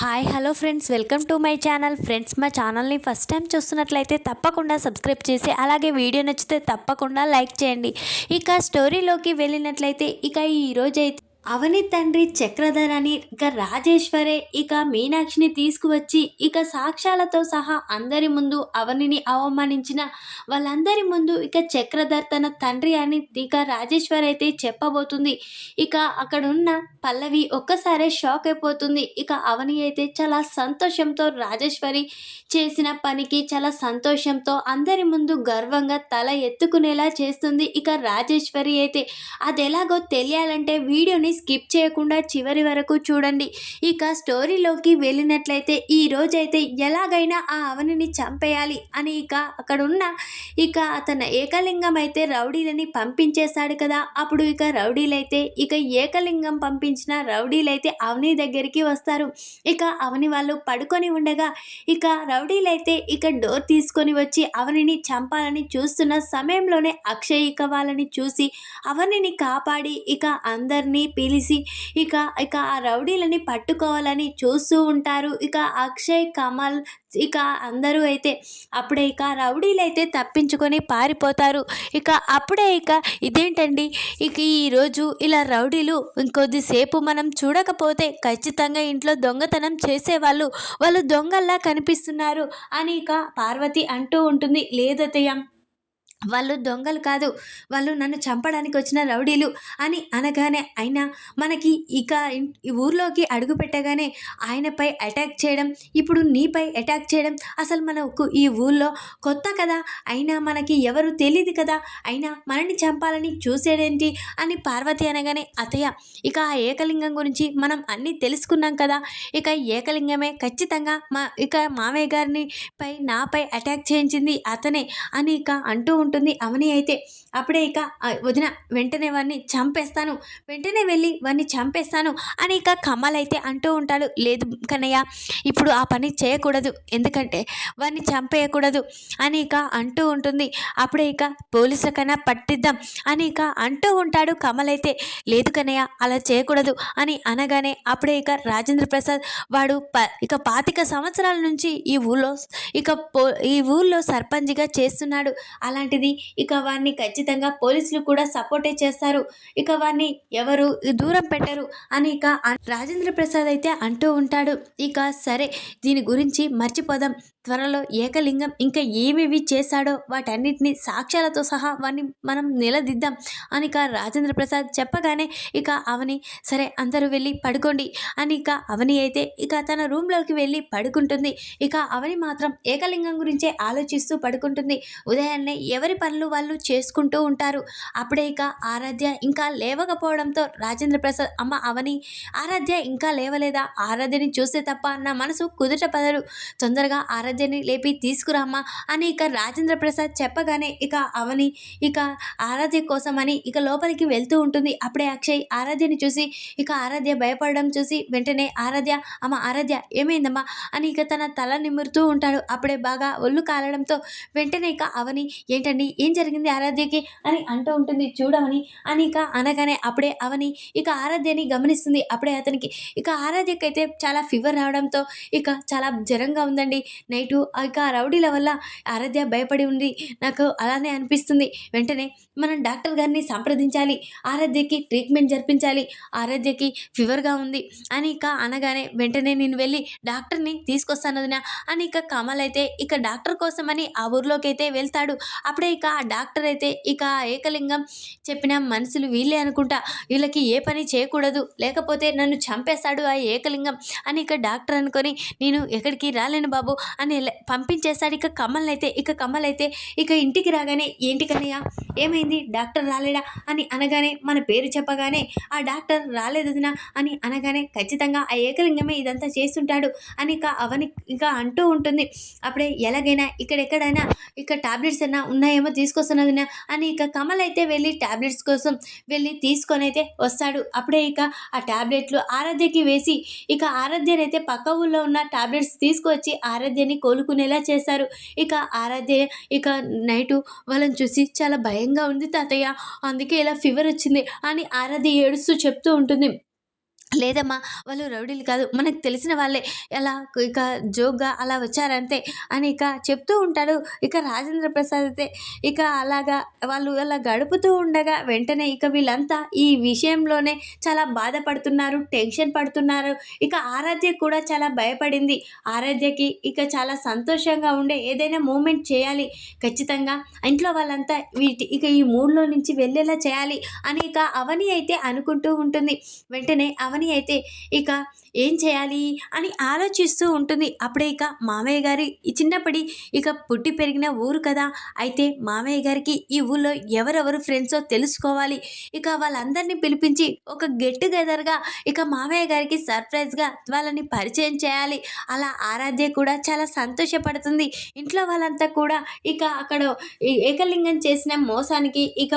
Hi hello friends welcome to my channel friends మా ఛానల్ని first time చూస్తున్నట్లయితే తప్పకుండా సబ్స్క్రైబ్ చేసి అలాగే వీడియో నచ్చితే తప్పకుండా లైక్ చేయండి. ఇక స్టోరీలోకి వెళ్ళినట్లయితే ఇక ఈ అయితే అవని తండ్రి చక్రధర్ ఇక రాజేశ్వరే ఇక మీనాక్షిని తీసుకువచ్చి ఇక సాక్ష్యాలతో సహా అందరి ముందు అవనిని అవమానించిన వాళ్ళందరి ముందు ఇక చక్రధర్ తన తండ్రి అని ఇక రాజేశ్వర్ అయితే చెప్పబోతుంది. ఇక అక్కడున్న పల్లవి ఒక్కసారే షాక్ అయిపోతుంది. ఇక అవని అయితే చాలా సంతోషంతో రాజేశ్వరి చేసిన పనికి చాలా సంతోషంతో అందరి ముందు గర్వంగా తల ఎత్తుకునేలా చేస్తుంది. ఇక రాజేశ్వరి అయితే అది ఎలాగో తెలియాలంటే వీడియోని స్కిప్ చేయకుండా చివరి వరకు చూడండి. ఇక స్టోరీలోకి వెళ్ళినట్లయితే ఈ రోజైతే ఎలాగైనా ఆ అవనిని చంపేయాలి అని ఇక అక్కడ ఉన్న ఇక అతను ఏకలింగం అయితే రౌడీలని పంపించేశాడు కదా. అప్పుడు ఇక రౌడీలైతే ఇక ఏకలింగం పంపించిన రౌడీలైతే అవని దగ్గరికి వస్తారు. ఇక అవని వాళ్ళు పడుకొని ఉండగా ఇక రౌడీలైతే ఇక డోర్ తీసుకొని వచ్చి అవనిని చంపాలని చూస్తున్న సమయంలోనే అక్షయ్ ఇక వాళ్ళని చూసి అవనిని కాపాడి ఇక అందరినీ తెలిసి ఇక ఇక ఆ రౌడీలని పట్టుకోవాలని చూస్తూ ఉంటారు. ఇక అక్షయ్ కమల్ ఇక అందరూ అయితే అప్పుడే ఇక రౌడీలు అయితే తప్పించుకొని పారిపోతారు. ఇక అప్పుడే ఇక ఇదేంటండి? ఇక ఈరోజు ఇలా రౌడీలు ఇంకొద్దిసేపు మనం చూడకపోతే ఖచ్చితంగా ఇంట్లో దొంగతనం చేసేవాళ్ళు వాళ్ళు దొంగల్లా కనిపిస్తున్నారు అని ఇక పార్వతి అంటూ ఉంటుంది. లేదతయ్య వాళ్ళు దొంగలు కాదు. వాళ్ళు నన్ను చంపడానికి వచ్చిన రౌడీలు అని అనగానే అయినా మనకి ఇక ఈ ఊర్లోకి అడుగు పెట్టగానే ఆయనపై అటాక్ చేయడం ఇప్పుడు నీపై అటాక్ చేయడం అసలు మనకు ఈ ఊళ్ళో కొత్త కదా. అయినా మనకి ఎవరు తెలియదు కదా. అయినా మనల్ని చంపాలని చూసేదేంటి అని పార్వతి అనగానే అతయ్య ఇక ఆ ఏకలింగం గురించి మనం అన్నీ తెలుసుకున్నాం కదా. ఇక ఏకలింగమే ఖచ్చితంగా మా ఇక మామయ్య గారిని పై నాపై అటాక్ చేయించింది అతనే అని ఇక అంటూ ఉంటుంది. అవని అయితే అప్పుడే ఇక వదిన వెంటనే వాడిని చంపేస్తాను వెంటనే వెళ్ళి వాడిని చంపేస్తాను అని ఇక కమలైతే అంటూ ఉంటాడు. లేదు కన్నయ్య ఇప్పుడు ఆ పని చేయకూడదు ఎందుకంటే వాడిని చంపేయకూడదు అని ఇక అంటూ ఉంటుంది. అప్పుడే ఇక పోలీసులకైనా పట్టిద్దాం అని ఇక అంటూ ఉంటాడు కమలైతే. లేదు కన్నయ్య అలా చేయకూడదు అని అనగానే అప్పుడే ఇక రాజేంద్ర ప్రసాద్ వాడు ప ఇక పాతిక సంవత్సరాల నుంచి ఈ ఊళ్ళో ఇక పో ఈ ఊళ్ళో సర్పంచ్గా చేస్తున్నాడు. అలాంటిది ఇక వారిని ఖచ్చితంగా పోలీసులు కూడా సపోర్టే చేస్తారు. ఇక వారిని ఎవరు దూరం పెట్టరు అని ఇక రాజేంద్ర ప్రసాద్ అయితే అంటూ ఉంటాడు. ఇక సరే దీని గురించి మర్చిపోదాం. త్వరలో ఏకలింగం ఇంకా ఏమేవి చేశాడో వాటన్నిటిని సాక్ష్యాలతో సహా వారిని మనం నిలదిద్దాం అని ఇక రాజేంద్ర ప్రసాద్ చెప్పగానే ఇక అవని సరే అందరూ వెళ్ళి పడుకోండి అని ఇక అవని అయితే ఇక తన రూమ్లోకి వెళ్ళి పడుకుంటుంది. ఇక అవని మాత్రం ఏకలింగం గురించే ఆలోచిస్తూ పడుకుంటుంది. ఉదయాన్నే ఎవరి పనులు వాళ్ళు చేసుకుంటూ ఉంటారు. అప్పుడే ఇక ఆరాధ్య ఇంకా లేవకపోవడంతో రాజేంద్ర ప్రసాద్ అమ్మ అవని ఆరాధ్య ఇంకా లేవలేదా? ఆరాధ్యని చూస్తే తప్ప నా మనసు కుదుట పదరు. తొందరగా ఆరాధ్యని లేపి తీసుకురామ్మా అని ఇక రాజేంద్ర ప్రసాద్ చెప్పగానే ఇక అవని ఇక ఆరాధ్య కోసమని ఇక లోపలికి వెళ్తూ ఉంటుంది. అప్పుడే అక్షయ్ ఆరాధ్యని చూసి ఇక ఆరాధ్య భయపడడం చూసి వెంటనే ఆరాధ్య అమ్మ ఆరాధ్య ఏమైందమ్మా? అని ఇక తన తల నిమురుతూ ఉంటాడు. అప్పుడే బాగా ఒళ్ళు కాలడంతో వెంటనే ఇక అవని ఏంటండి? ఏం జరిగింది ఆరాధ్యకి? అని అంటూ ఉంటుంది. చూడమని అని ఇక అనగానే అప్పుడే అవని ఇక ఆరాధ్యని గమనిస్తుంది. అప్పుడే అతనికి ఇక ఆరాధ్యకైతే చాలా ఫీవర్ రావడంతో ఇక చాలా జ్వరంగా ఉందండి. నైటు ఇక ఆ రౌడీల వల్ల ఆరాధ్య భయపడి ఉంది నాకు అలానే అనిపిస్తుంది. వెంటనే మనం డాక్టర్ గారిని సంప్రదించాలి. ఆరాధ్యకి ట్రీట్మెంట్ జరిపించాలి. ఆరాధ్యకి ఫీవర్గా ఉంది అని ఇక అనగానే వెంటనే నేను వెళ్ళి డాక్టర్ని తీసుకొస్తాను వదిన అని ఇక కమల్ అయితే ఇక డాక్టర్ కోసమని ఆ ఊర్లోకి అయితే వెళ్తాడు. అప్పుడే ఇక ఆ డాక్టర్ అయితే ఇక ఆ ఏకలింగం చెప్పిన మనుషులు వీళ్ళే అనుకుంటా వీళ్ళకి ఏ పని చేయకూడదు. లేకపోతే నన్ను చంపేస్తాడు ఆ ఏకలింగం అని ఇక డాక్టర్ అనుకొని నేను ఎక్కడికి రాలేను బాబు అని పంపించేస్తాడు ఇక కమల్ అయితే ఇక కమల్ అయితే ఇక ఇంటికి రాగానే ఏంటి కన్నయ్య? ఏమైంది? డాక్టర్ రాలేడా? అని అనగానే మన పేరు చెప్పగానే ఆ డాక్టర్ రాలేదు వదినా అని అనగానే ఖచ్చితంగా ఆ ఏకలింగమే ఇదంతా చేస్తుంటాడు అని ఇక అవని ఇక అంటూ ఉంటుంది. అప్పుడే ఎలాగైనా ఇక్కడెక్కడైనా ఇక్కడ టాబ్లెట్స్ అయినా ఉన్నాయేమో తీసుకొస్తున్నదినా అని ఇక కమల్ అయితే వెళ్ళి టాబ్లెట్స్ కోసం వెళ్ళి తీసుకొని అయితే వస్తాడు. అప్పుడే ఇక ఆ టాబ్లెట్లు ఆరాధ్యకి వేసి ఇక ఆరాధ్యనైతే పక్క ఊళ్ళో ఉన్న టాబ్లెట్స్ తీసుకొచ్చి ఆరాధ్యని కోలుకునేలా చేశారు ఇక ఆరాధ్య ఇక నైటు వాళ్ళని చూసి చాలా భయం భయంగా ఉంది తాతయ్య. అందుకే ఇలా ఫీవర్ వచ్చింది అని ఆరాధ్య ఏడుస్తూ చెప్తూ ఉంటుంది. లేదమ్మా వాళ్ళు రౌడీలు కాదు. మనకు తెలిసిన వాళ్ళే. ఎలా? ఇక జోక్గా అలా వచ్చారంతే అని ఇక చెప్తూ ఉంటాడు. ఇక రాజేంద్ర ప్రసాద్ అయితే ఇక అలాగా వాళ్ళు అలా గడుపుతూ ఉండగా వెంటనే ఇక వీళ్ళంతా ఈ విషయంలోనే చాలా బాధపడుతున్నారు టెన్షన్ పడుతున్నారు. ఇక ఆరాధ్య కూడా చాలా భయపడింది. ఆరాధ్యకి ఇక చాలా సంతోషంగా ఉండే ఏదైనా మూమెంట్ చేయాలి. ఖచ్చితంగా ఇంట్లో వాళ్ళంతా వీటి ఇక ఈ మూడ్లో నుంచి వెళ్ళేలా చేయాలి అని ఇక అవని అయితే అనుకుంటూ ఉంటుంది. వెంటనే అవని అయితే ఇక ఏం చేయాలి అని ఆలోచిస్తూ ఉంటుంది. అప్పుడే ఇక మామయ్య గారి ఈ చిన్నప్పటి ఇక పుట్టి పెరిగిన ఊరు కదా. అయితే మామయ్య గారికి ఈ ఊళ్ళో ఎవరెవరు ఫ్రెండ్సో తెలుసుకోవాలి. ఇక వాళ్ళందరినీ పిలిపించి ఒక గెట్ టుగెదర్గా ఇక మామయ్య గారికి సర్ప్రైజ్గా వాళ్ళని పరిచయం చేయాలి. అలా ఆరాధ్య కూడా చాలా సంతోషపడుతుంది. ఇంట్లో వాళ్ళంతా కూడా ఇక అక్కడ ఏకలింగం చేసిన మోసానికి ఇక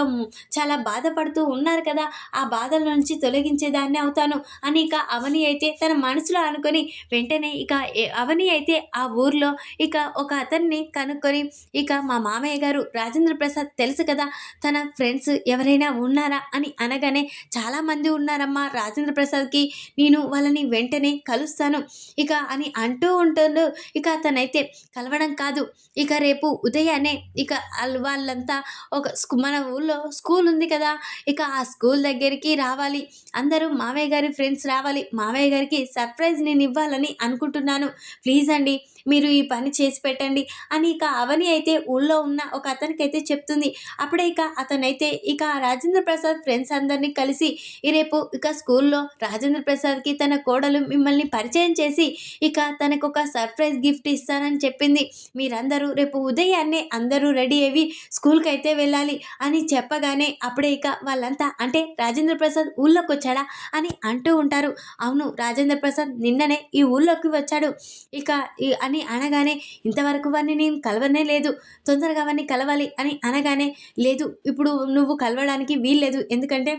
చాలా బాధపడుతూ ఉన్నారు కదా. ఆ బాధల నుంచి తొలగించేదాన్ని అవుతాను. అని ఇక అవని అయితే తన మనసులో అనుకొని వెంటనే ఇక అవని అయితే ఆ ఊర్లో ఇక ఒక అతన్ని కనుక్కొని ఇక మా మామయ్య గారు రాజేంద్ర ప్రసాద్ తెలుసు కదా తన ఫ్రెండ్స్ ఎవరైనా ఉన్నారా అని అనగానే చాలామంది ఉన్నారమ్మా రాజేంద్ర ప్రసాద్కి నేను వాళ్ళని వెంటనే కలుస్తాను ఇక అని అంటూ ఉంటాడు. ఇక అతనైతే కలవడం కాదు ఇక రేపు ఉదయాన్నే ఇక వాళ్ళంతా ఒక మన ఊళ్ళో స్కూల్ ఉంది కదా ఇక ఆ స్కూల్ దగ్గరికి రావాలి. అందరూ మామయ్య గారి ఫ్రెండ్స్ రావాలి. మామయ్య గారికి సర్ప్రైజ్ నేను ఇవ్వాలని అనుకుంటున్నాను. ప్లీజ్ అండి మీరు ఈ పని చేసి పెట్టండి అని ఇక అవని అయితే ఊళ్ళో ఉన్న ఒక అతనికి అయితే చెప్తుంది. అప్పుడే ఇక అతనైతే ఇక రాజేంద్ర ప్రసాద్ ఫ్రెండ్స్ అందరినీ కలిసి రేపు ఇక స్కూల్లో రాజేంద్ర ప్రసాద్కి తన కోడలు మిమ్మల్ని పరిచయం చేసి ఇక తనకు ఒక సర్ప్రైజ్ గిఫ్ట్ ఇస్తానని చెప్పింది. మీరందరూ రేపు ఉదయాన్నే అందరూ రెడీ అయ్యి స్కూల్కి అయితే వెళ్ళాలి అని చెప్పగానే అప్పుడే ఇక వాళ్ళంతా అంటే రాజేంద్ర ప్రసాద్ ఊళ్ళోకి వచ్చాడా అని అంటూ ఉంటారు. అవును రాజేంద్ర ప్రసాద్ నిన్ననే ఈ ఊళ్ళోకి వచ్చాడు. ఇక ఈ అని అనగానే ఇంతవరకు వారిని నేను కలవనే లేదు. తొందరగా వారిని కలవాలి అని అనగానే లేదు ఇప్పుడు నువ్వు కలవడానికి వీల్లేదు. ఎందుకంటే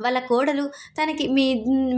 వాళ్ళ కోడలు తనకి మీ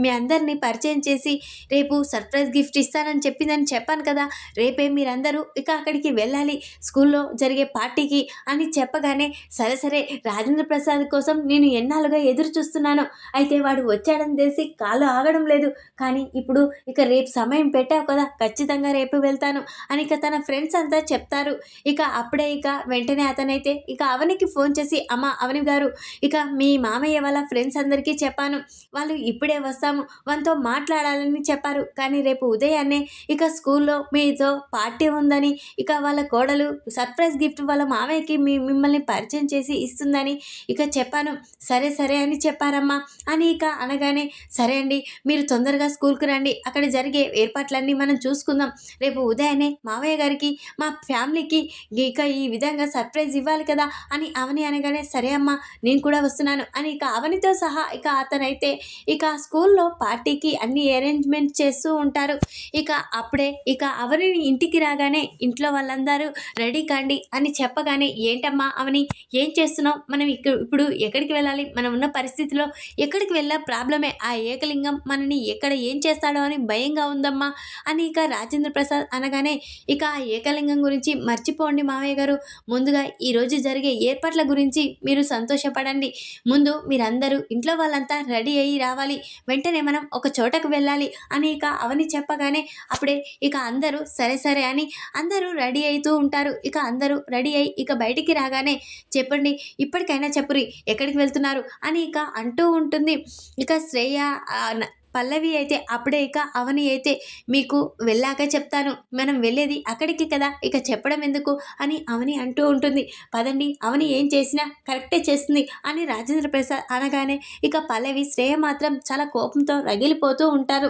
మీ అందరినీ పరిచయం చేసి రేపు సర్ప్రైజ్ గిఫ్ట్ ఇస్తానని చెప్పిందని చెప్పాను కదా రేపే మీరందరూ ఇక అక్కడికి వెళ్ళాలి. స్కూల్లో జరిగే పార్టీకి అని చెప్పగానే సరే సరే రాజేంద్ర ప్రసాద్ కోసం నేను ఎన్నాళ్ళుగా ఎదురు చూస్తున్నాను. అయితే వాడు వచ్చాడని తెలిసి కాలు ఆగడం లేదు. కానీ ఇప్పుడు ఇక రేపు సమయం పెట్టావు కదా ఖచ్చితంగా రేపు వెళ్తాను అని ఇక తన ఫ్రెండ్స్ అంతా చెప్తారు. ఇక అప్పుడే ఇక వెంటనే అతనైతే ఇక అవనికి ఫోన్ చేసి అమ్మ అవని గారు ఇక మీ మామయ్య వాళ్ళ ఫ్రెండ్స్ అందరికీ చెప్పాను. వాళ్ళు ఇప్పుడే వస్తాము. వాళ్ళతో మాట్లాడాలని చెప్పారు. కానీ రేపు ఉదయాన్నే ఇక స్కూల్లో మీతో పార్టీ ఉందని ఇక వాళ్ళ కోడలు సర్ప్రైజ్ గిఫ్ట్ వాళ్ళ మామయ్యకి మీ మిమ్మల్ని పరిచయం చేసి ఇస్తుందని ఇక చెప్పాను. సరే సరే అని చెప్పారమ్మా అని ఇక అనగానే సరే అండి మీరు తొందరగా స్కూల్కి రండి. అక్కడ జరిగే ఏర్పాట్లన్నీ మనం చూసుకుందాం. రేపు ఉదయాన్నే మావయ్య గారికి మా ఫ్యామిలీకి ఇక ఈ విధంగా సర్ప్రైజ్ ఇవ్వాలి కదా అని అవని అనగానే సరే అమ్మా నేను కూడా వస్తున్నాను అని ఇక అవనితో సహా ఇక అతనైతే ఇక స్కూల్లో పార్టీకి అన్ని అరేంజ్మెంట్ చేస్తూ ఉంటారు. ఇక అప్పుడే ఇక అవనిని ఇంటికి రాగానే ఇంట్లో వాళ్ళందరూ రెడీ కాండి అని చెప్పగానే ఏంటమ్మా అవని ఏం చేస్తున్నావు? మనం ఇక్కడ ఇప్పుడు ఎక్కడికి వెళ్ళాలి? మనం ఉన్న పరిస్థితిలో ఎక్కడికి వెళ్ళా? ప్రాబ్లమే. ఆ ఏకలింగం మనని ఎక్కడ ఏం చేస్తాడో అని భయంగా ఉందమ్మా అని ఇక రాజేంద్ర ప్రసాద్ అనగానే ఇక ఆ ఏకలింగం గురించి మర్చిపోండి మావయ్య గారు. ముందుగా ఈరోజు జరిగే ఏర్పాట్ల గురించి మీరు సంతోషపడండి. ముందు మీరందరూ ఇంట్లో వాళ్ళంతా రెడీ అయ్యి రావాలి. వెంటనే మనం ఒక చోటకు వెళ్ళాలి అని ఇక అవని చెప్పగానే అప్పుడే ఇక అందరూ సరే సరే అని అందరూ రెడీ అవుతూ ఉంటారు. ఇక అందరూ రెడీ అయ్యి ఇక బయటికి రాగానే చెప్పండి ఇప్పటికైనా చెప్పురి ఎక్కడికి వెళ్తున్నారు అని ఇక అంటూ ఉంటుంది. ఇక శ్రేయ పల్లవి అయితే అప్పుడే ఇక అవని అయితే మీకు వెళ్ళాక చెప్తాను. మనం వెళ్ళేది అక్కడికి కదా ఇక చెప్పడం ఎందుకు అని అవని అంటూ ఉంటుంది. పదండి అవని ఏం చేసినా కరెక్టే చేస్తుంది అని రాజేంద్ర ప్రసాద్ అనగానే ఇక పల్లవి శ్రేయ మాత్రం చాలా కోపంతో రగిలిపోతూ ఉంటారు.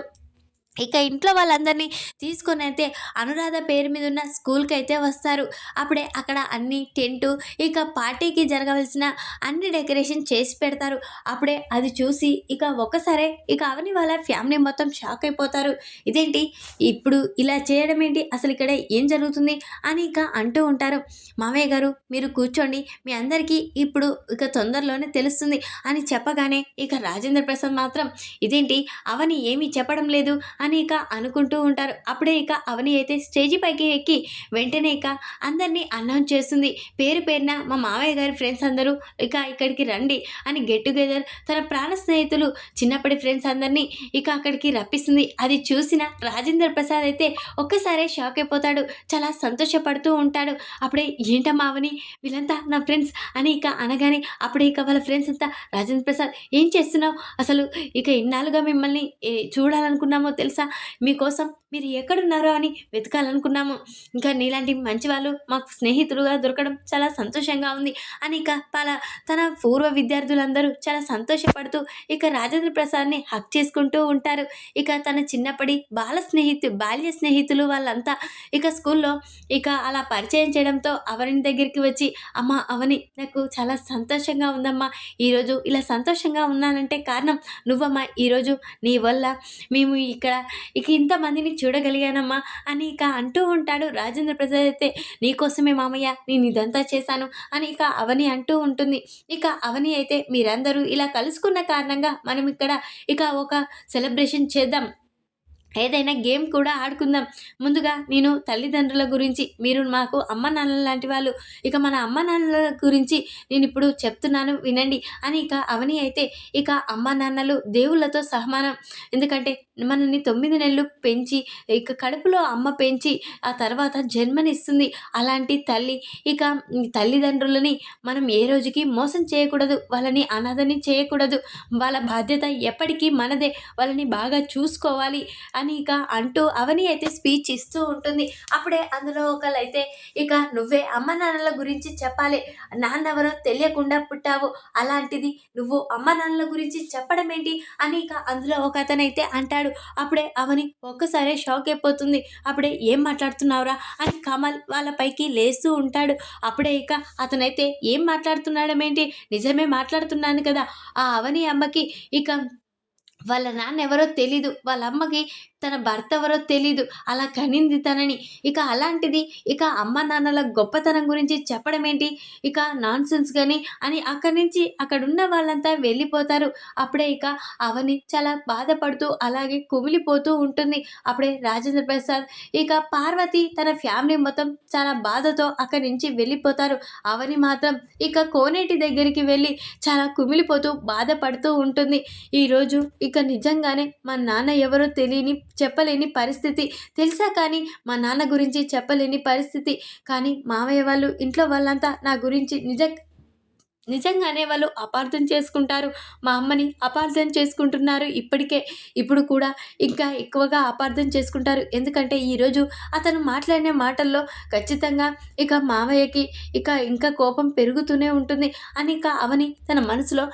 ఇక ఇంట్లో వాళ్ళందరినీ తీసుకొని అయితే అనురాధ పేరు మీద ఉన్న స్కూల్కి అయితే వస్తారు. అప్పుడే అక్కడ అన్ని టెంటు ఇక పార్టీకి జరగవలసిన అన్ని డెకరేషన్ చేసి పెడతారు. అప్పుడే అది చూసి ఇక ఒక్కసారే ఇక అవని వాళ్ళ ఫ్యామిలీ మొత్తం షాక్ అయిపోతారు. ఇదేంటి? ఇప్పుడు ఇలా చేయడం ఏంటి? అసలు ఇక్కడ ఏం జరుగుతుంది? అని ఇక అంటూ ఉంటారు. మామయ్య గారు మీరు కూర్చోండి. మీ అందరికీ ఇప్పుడు ఇక తొందరలోనే తెలుస్తుంది అని చెప్పగానే ఇక రాజేంద్ర ప్రసాద్ మాత్రం ఇదేంటి? అవని ఏమీ చెప్పడం లేదు అని ఇక అనుకుంటూ ఉంటారు. అప్పుడే ఇక అవని అయితే స్టేజీ పైకి ఎక్కి వెంటనే ఇక అందరినీ అనౌన్స్ చేస్తుంది. పేరు పేరున మా మావయ్య గారి ఫ్రెండ్స్ అందరూ ఇక ఇక్కడికి రండి అని గెట్ టుగెదర్ తన ప్రాణ స్నేహితులు చిన్నప్పటి ఫ్రెండ్స్ అందరినీ ఇక అక్కడికి రప్పిస్తుంది. అది చూసిన రాజేంద్ర ప్రసాద్ అయితే ఒక్కసారే షాక్ అయిపోతాడు. చాలా సంతోషపడుతూ ఉంటాడు. అప్పుడే ఏంటమ్మా అవని? వీళ్ళంతా నా ఫ్రెండ్స్ అని ఇక అనగానే అప్పుడే ఇక వాళ్ళ ఫ్రెండ్స్ అంతా రాజేంద్ర ప్రసాద్ ఏం చేస్తున్నావు? అసలు ఇక ఇన్నాళ్ళుగా మిమ్మల్ని ఏ, చూడాలనుకున్నామో తెలుసు? మీకోసం మీరు ఎక్కడున్నారో అని వెతకాలనుకున్నాము. ఇంకా నీలాంటి మంచి వాళ్ళు మాకు స్నేహితులుగా దొరకడం చాలా సంతోషంగా ఉంది. అని ఇక వాళ్ళ తన పూర్వ విద్యార్థులందరూ చాలా సంతోషపడుతూ ఇక రాజేంద్ర ప్రసాద్ని హక్ చేసుకుంటూ ఉంటారు. ఇక తన చిన్నప్పటి బాల స్నేహితు బాల్య స్నేహితులు వాళ్ళంతా ఇక స్కూల్లో ఇక అలా పరిచయం చేయడంతో అవని దగ్గరికి వచ్చి అమ్మ అవని నాకు చాలా సంతోషంగా ఉందమ్మా. ఈరోజు ఇలా సంతోషంగా ఉన్నానంటే కారణం నువ్వమ్మా. ఈరోజు నీ వల్ల మేము ఇక్కడ ఇక ఇంతమందిని చూడగలిగానమ్మా అని ఇక అంటూ ఉంటాడు. రాజేంద్ర ప్రసాద్ అయితే నీకోసమే మామయ్య నేను ఇదంతా చేశాను అని ఇక అవని అంటూ ఉంటుంది. ఇక అవని అయితే మీరందరూ ఇలా కలుసుకున్న కారణంగా మనం ఇక్కడ ఇక ఒక సెలబ్రేషన్ చేద్దాం. ఏదైనా గేమ్ కూడా ఆడుకుందాం. ముందుగా నేను తల్లిదండ్రుల గురించి మీరు మాకు అమ్మ నాన్నల లాంటి వాళ్ళు ఇక మన అమ్మ నాన్నల గురించి నేను ఇప్పుడు చెప్తున్నాను వినండి. అని ఇక అవని అయితే ఇక అమ్మ నాన్నలు దేవుళ్ళతో సహమానం ఎందుకంటే మనల్ని తొమ్మిది నెలలు పెంచి ఇక కడుపులో అమ్మ పెంచి ఆ తర్వాత జన్మనిస్తుంది అలాంటి తల్లి. ఇక తల్లిదండ్రులని మనం ఏ రోజుకి మోసం చేయకూడదు వాళ్ళని అనాథని చేయకూడదు. వాళ్ళ బాధ్యత ఎప్పటికీ మనదే వాళ్ళని బాగా చూసుకోవాలి అని ఇక అంటూ అవని అయితే స్పీచ్ ఇస్తూ ఉంటుంది. అప్పుడే అందులో ఒకళ్ళు అయితే ఇక నువ్వే అమ్మ నాన్నల గురించి చెప్పాలి. నాన్నెవరో తెలియకుండా పుట్టావు. అలాంటిది నువ్వు అమ్మ నాన్నల గురించి చెప్పడం ఏంటి? అని ఇక అందులో ఒక అతనైతే అంటాడు. అప్పుడే అవని ఒక్కసారే షాక్ అయిపోతుంది. అప్పుడే ఏం మాట్లాడుతున్నావురా? అని కమల్ వాళ్ళ పైకి లేస్తూ ఉంటాడు. అప్పుడే ఇక అతనైతే ఏం మాట్లాడుతున్నాడమేంటి నిజమే మాట్లాడుతున్నాను కదా. ఆ అవని అమ్మకి ఇక వాళ్ళ నాన్న ఎవరో తెలీదు. వాళ్ళ అమ్మకి తన భర్త ఎవరో తెలీదు. అలా కనింది తనని. ఇక అలాంటిది ఇక అమ్మ నాన్నల గొప్పతనం గురించి చెప్పడం ఏంటి? ఇక నాన్ సెన్స్ కానీ అని అక్కడి నుంచి అక్కడున్న వాళ్ళంతా వెళ్ళిపోతారు. అప్పుడే ఇక అవని చాలా బాధపడుతూ అలాగే కుమిలిపోతూ ఉంటుంది. అప్పుడే రాజేంద్ర ప్రసాద్ ఇక పార్వతి తన ఫ్యామిలీ మొత్తం చాలా బాధతో అక్కడి నుంచి వెళ్ళిపోతారు. అవని మాత్రం ఇక కోనేటి దగ్గరికి వెళ్ళి చాలా కుమిలిపోతూ బాధపడుతూ ఉంటుంది. ఈరోజు ఇక నిజంగానే మా నాన్న ఎవరో తెలియని చెప్పలేని పరిస్థితి. తెలుసా కానీ మా నాన్న గురించి చెప్పలేని పరిస్థితి. కానీ మావయ్య వాళ్ళు ఇంట్లో వాళ్ళంతా నా గురించి నిజ నిజంగానే వాళ్ళు అపార్థం చేసుకుంటారు. మా అమ్మని అపార్థం చేసుకుంటున్నారు ఇప్పటికే. ఇప్పుడు కూడా ఇంకా ఎక్కువగా అపార్థం చేసుకుంటారు. ఎందుకంటే ఈరోజు అతను మాట్లాడిన మాటల్లో ఖచ్చితంగా ఇక మావయ్యకి ఇక ఇంకా కోపం పెరుగుతూనే ఉంటుంది. అని ఇక అవని తన మనసులో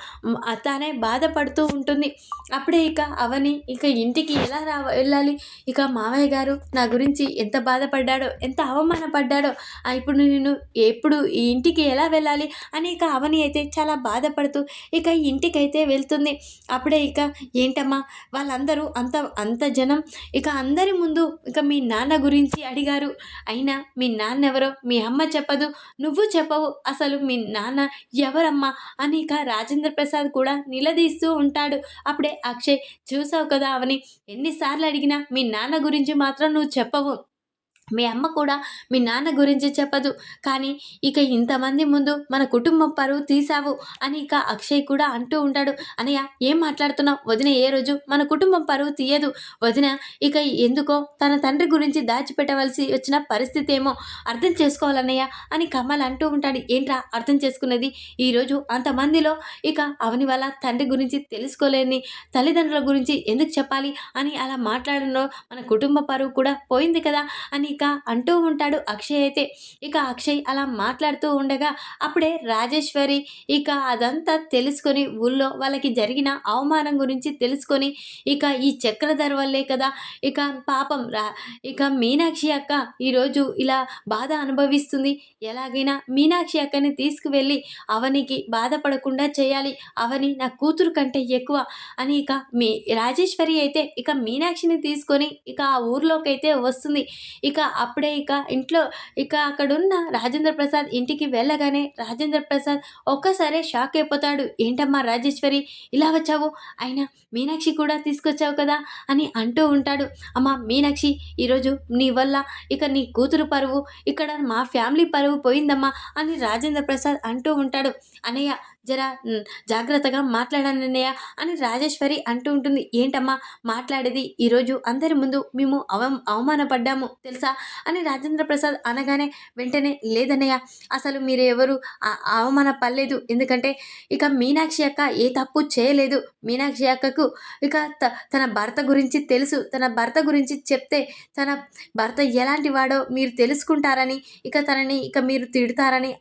తానే బాధపడుతూ ఉంటుంది. అప్పుడే ఇక అవని ఇక ఇంటికి ఎలా రా వెళ్ళాలి? ఇక మావయ్య గారు నా గురించి ఎంత బాధపడ్డాడో ఎంత అవమానపడ్డాడో ఇప్పుడు నేను ఎప్పుడు ఈ ఇంటికి ఎలా వెళ్ళాలి? అని ఇక అవని అయితే చాలా బాధపడుతూ ఇక ఇంటికైతే వెళ్తుంది. అప్పుడే ఇక ఏంటమ్మా? వాళ్ళందరూ అంత అంత జనం ఇక అందరి ముందు ఇక మీ నాన్న గురించి అడిగారు. అయినా మీ నాన్న ఎవరో మీ అమ్మ చెప్పదు. నువ్వు చెప్పవు. అసలు మీ నాన్న ఎవరమ్మా? అని ఇక రాజేంద్ర ప్రసాద్ కూడా నిలదీస్తూ ఉంటాడు. అప్పుడే అక్షయ్ చూసావు కదా అవని ఎన్నిసార్లు అడిగినా మీ నాన్న గురించి మాత్రం నువ్వు చెప్పవు. మీ అమ్మ కూడా మీ నాన్న గురించి చెప్పదు. కానీ ఇక ఇంతమంది ముందు మన కుటుంబం పరువు తీసావు అని ఇక అక్షయ్ కూడా అంటూ ఉంటాడు. అనయ్య ఏం మాట్లాడుతున్నావు? వదిన ఏ రోజు మన కుటుంబం పరువు తీయదు. వదిన ఇక ఎందుకో తన తండ్రి గురించి దాచిపెట్టవలసి వచ్చిన పరిస్థితి ఏమో అర్థం చేసుకోవాలన్నయ్య అని కమల్ అంటూ ఉంటాడు. ఏంట్రా అర్థం చేసుకున్నది? ఈరోజు అంతమందిలో ఇక అవని వల్ల తండ్రి గురించి తెలుసుకోలేని తల్లిదండ్రుల గురించి ఎందుకు చెప్పాలి అని అలా మాట్లాడడంలో మన కుటుంబ పరువు కూడా పోయింది కదా అని ఇక అంటూ ఉంటాడు అక్షయ్ అయితే. ఇక అక్షయ్ అలా మాట్లాడుతూ ఉండగా అప్పుడే రాజేశ్వరి ఇక అదంతా తెలుసుకొని ఊళ్ళో వాళ్ళకి జరిగిన అవమానం గురించి తెలుసుకొని ఇక ఈ చక్రధర వల్లే కదా ఇక పాపం రా ఇక మీనాక్షి అక్క ఈరోజు ఇలా బాధ అనుభవిస్తుంది. ఎలాగైనా మీనాక్షి అక్కని తీసుకువెళ్ళి అవనికి బాధపడకుండా చేయాలి. అవని నా కూతురు కంటే ఎక్కువ అని ఇక మీ రాజేశ్వరి అయితే ఇక మీనాక్షిని తీసుకొని ఇక ఆ ఊర్లోకి అయితే వస్తుంది. ఇక అప్పుడే ఇక ఇంట్లో ఇక అక్కడున్న రాజేంద్ర ప్రసాద్ ఇంటికి వెళ్ళగానే రాజేంద్ర ప్రసాద్ ఒక్కసారే షాక్ అయిపోతాడు. ఏంటమ్మా రాజేశ్వరి ఇలా వచ్చావు? అయినా మీనాక్షి కూడా తీసుకొచ్చావు కదా? అని అంటూ ఉంటాడు. అమ్మ మీనాక్షి ఈరోజు నీ వల్ల ఇక నీ కూతురు పరువు ఇక్కడ మా ఫ్యామిలీ పరువు పోయిందమ్మా అని రాజేంద్ర ప్రసాద్ అంటూ ఉంటాడు. అనయ్య జరా జాగ్రత్తగా జాగ్రత్తగా మాట్లాడానన్నయ్య అని రాజేశ్వరి అంటూ ఉంటుంది. ఏంటమ్మా మాట్లాడేది? ఈరోజు అందరి ముందు మేము అవ అవమానపడ్డాము తెలుసా? అని రాజేంద్ర ప్రసాద్ అనగానే వెంటనే లేదన్నయ్య అసలు మీరు ఎవరు ఆ- అవమానపడలేదు. ఎందుకంటే ఇక మీనాక్షి అక్క ఏ తప్పు చేయలేదు. మీనాక్షి అక్కకు ఇక త- తన భర్త గురించి తెలుసు. తన భర్త గురించి చెప్తే తన భర్త ఎలాంటి వాడో మీరు తెలుసుకుంటారని ఇక తనని ఇక మీరు తిడతారని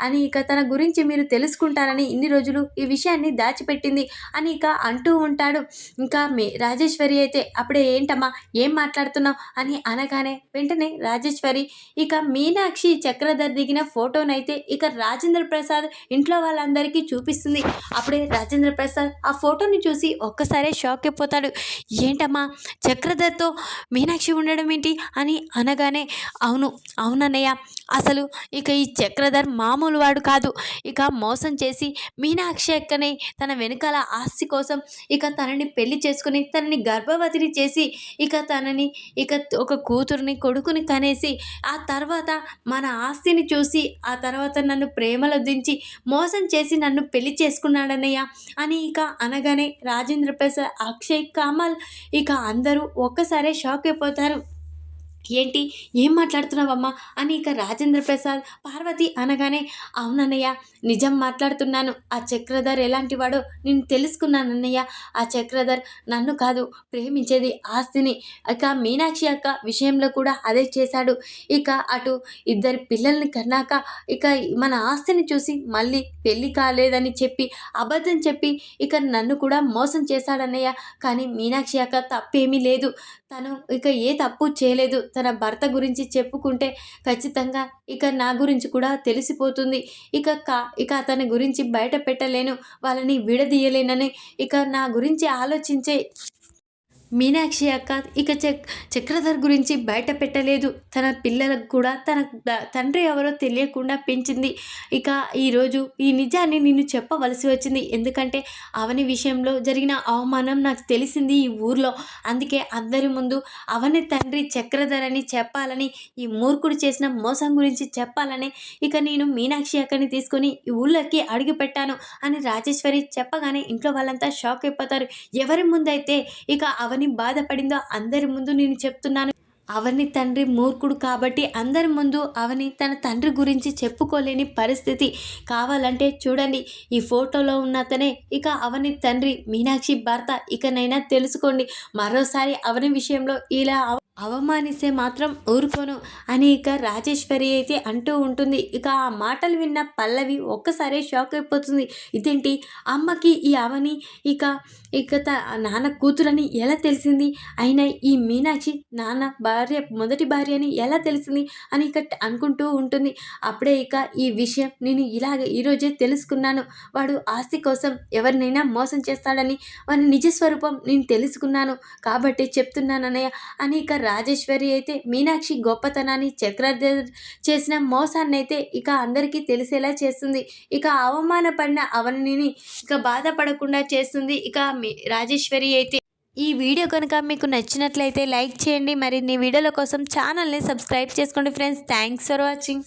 అని ఇక తన గురించి మీరు తెలుసుకుంటారని ఇన్ని రోజులు ఈ విషయాన్ని దాచిపెట్టింది అని ఇక అంటూ ఉంటాడు. ఇంకా మే రాజేశ్వరి అయితే అప్పుడే ఏంటమ్మా ఏం మాట్లాడుతున్నావు అని అనగానే వెంటనే రాజేశ్వరి ఇక మీనాక్షి చక్రధర్ దిగిన ఫోటోనైతే ఇక రాజేంద్ర ప్రసాద్ ఇంట్లో వాళ్ళందరికీ చూపిస్తుంది. అప్పుడే రాజేంద్ర ప్రసాద్ ఆ ఫోటోని చూసి ఒక్కసారే షాక్ అయిపోతాడు. ఏంటమ్మా చక్రధర్తో మీనాక్షి ఉండడం ఏంటి అని అనగానే అవును అవునన్నయ్య అసలు ఇక ఈ చక్రధర్ మామూలు వాడు కాదు. ఇక మోసం చేసి మీనాక్షి అక్కనే తన వెనకాల ఆస్తి కోసం ఇక తనని పెళ్ళి చేసుకుని తనని గర్భవతిని చేసి ఇక తనని ఇక ఒక కూతురుని కొడుకుని కనేసి ఆ తర్వాత మన ఆస్తిని చూసి ఆ తర్వాత నన్ను ప్రేమలో దించి మోసం చేసి నన్ను పెళ్ళి చేసుకున్నాడన్నయ్య అని ఇక అనగానే రాజేంద్ర ప్రసాద్ అక్షయ్ కమల్ ఇక అందరూ ఒక్కసారే షాక్ అయిపోతారు. ఏంటి? ఏం మాట్లాడుతున్నావమ్మా? అని ఇక రాజేంద్ర ప్రసాద్ పార్వతి అనగానే అవునన్నయ్య నిజం మాట్లాడుతున్నాను. ఆ చక్రధర్ ఎలాంటి వాడో నేను తెలుసుకున్నానన్నయ్య ఆ చక్రధర్ నన్ను కాదు ప్రేమించేది ఆస్తిని. ఇక మీనాక్షి అక్క విషయంలో కూడా అదే చేశాడు. ఇక అటు ఇద్దరి పిల్లల్ని కన్నాక ఇక మన ఆస్తిని చూసి మళ్ళీ పెళ్ళి కాలేదని చెప్పి అబద్ధం చెప్పి ఇక నన్ను కూడా మోసం చేశాడన్నయ్య. కానీ మీనాక్షి అక్క తప్పేమీ లేదు. తను ఇక ఏ తప్పు చేయలేదు. తన భర్త గురించి చెప్పుకుంటే ఖచ్చితంగా ఇక నా గురించి కూడా తెలిసిపోతుంది. ఇక కా ఇక అతని గురించి బయట పెట్టలేను. వాళ్ళని విడదీయలేనని ఇక నా గురించి ఆలోచించే మీనాక్షి అక్క ఇక చక్ చక్రధర్ గురించి బయట పెట్టలేదు. తన పిల్లలకు కూడా తన తండ్రి ఎవరో తెలియకుండా పెంచింది. ఇక ఈరోజు ఈ నిజాన్ని నేను చెప్పవలసి వచ్చింది. ఎందుకంటే అవని విషయంలో జరిగిన అవమానం నాకు తెలిసింది ఈ ఊర్లో. అందుకే అందరి ముందు అవని తండ్రి చక్రధర్ అని చెప్పాలని ఈ మూర్ఖుడు చేసిన మోసం గురించి చెప్పాలని ఇక నేను మీనాక్షి అక్కని తీసుకొని ఈ ఊళ్ళోకి అడిగి పెట్టాను అని రాజేశ్వరి చెప్పగానే ఇంట్లో వాళ్ళంతా షాక్ అయిపోతారు. ఎవరి ముందైతే ఇక అవని బాధపడిందో అందరి ముందు నేను చెప్తున్నాను. అవని తండ్రి మూర్ఖుడు కాబట్టి అందరి ముందు అవని తన తండ్రి గురించి చెప్పుకోలేని పరిస్థితి కావాలంటే చూడండి. ఈ ఫోటోలో ఉన్నతనే ఇక అవని తండ్రి మీనాక్షి భర్త ఇకనైనా తెలుసుకోండి. మరోసారి అవని విషయంలో ఇలా అవమానిస్తే మాత్రం ఊరుకోను. అని ఇక రాజేశ్వరి అయితే అంటూ ఉంటుంది. ఇక ఆ మాటలు విన్న పల్లవి ఒక్కసారే షాక్ అయిపోతుంది. ఇదేంటి? అమ్మకి ఈ అవని ఇక ఇక త నాన్న కూతురని ఎలా తెలిసింది? అయినా ఈ మీనాక్షి నాన్న భార్య మొదటి భార్య అని ఎలా తెలిసింది? అని ఇక అనుకుంటూ ఉంటుంది. అప్పుడే ఇక ఈ విషయం నేను ఇలాగ ఈరోజే తెలుసుకున్నాను. వాడు ఆస్తి కోసం ఎవరినైనా మోసం చేస్తాడని వాని నిజస్వరూపం నేను తెలుసుకున్నాను. కాబట్టి చెప్తున్నానన్నయ్య. అని ఇక రాజేశ్వరి అయితే మీనాక్షి గొప్పతనాన్ని చక్రధర్ చేసిన మోసాన్ని అయితే ఇక అందరికీ తెలిసేలా చేస్తుంది. ఇక అవమానపడిన అవనిని ఇక బాధపడకుండా చేస్తుంది ఇక మీ- రాజేశ్వరి అయితే. ఈ వీడియో కనుక మీకు నచ్చినట్లయితే లైక్ చేయండి. మరిన్ని వీడియోల కోసం ఛానల్ని సబ్స్క్రైబ్ చేసుకోండి ఫ్రెండ్స్. Thanks for watching.